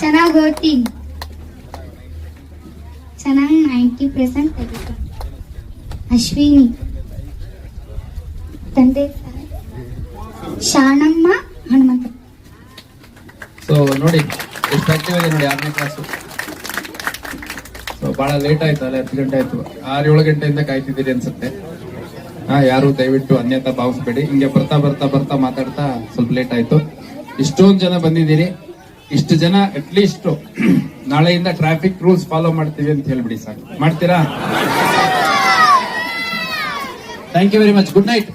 ಚೆನ್ನಾಗಿ ಓದ್ತೀನಿ ಚೆನ್ನಾಗಿ ನೈಂಟಿ ಪರ್ಸೆಂಟ್ ತೆಗಿತ ಅಶ್ವಿನಿ. ತಂದೆ ಶಾಣಮ್ಮ, ಹನುಮಂತ. ಸೊ ನೋಡಿ ಎಷ್ಟು ನೋಡಿ ಆರನೇ ಕ್ಲಾಸ್ ಸೊ ಬಹಳ ಲೇಟ್ ಆಯ್ತು, ಅಲ್ಲ ಹತ್ತು ಗಂಟೆ ಆಯ್ತು. ಆರು ಏಳು ಗಂಟೆಯಿಂದ ಕಾಯ್ತಿದ್ದೀರಿ ಅನ್ಸುತ್ತೆ. ಹಾ, ಯಾರು ದಯವಿಟ್ಟು ಅನ್ಯತಾ ಭಾವಿಸ್ಬೇಡಿ. ಹಿಂಗೆ ಬರ್ತಾ ಬರ್ತಾ ಬರ್ತಾ ಮಾತಾಡ್ತಾ ಸ್ವಲ್ಪ ಲೇಟ್ ಆಯ್ತು. ಇಷ್ಟೊಂದು ಜನ ಬಂದಿದ್ದೀರಿ. ಇಷ್ಟು ಜನ ಅಟ್ಲೀಸ್ಟ್ ನಾಳೆಯಿಂದ ಟ್ರಾಫಿಕ್ ರೂಲ್ಸ್ ಫಾಲೋ ಮಾಡ್ತೀವಿ ಅಂತ ಹೇಳ್ಬಿಡಿ ಸರ್ ಮಾಡ್ತೀರಾ? Thank you very much good night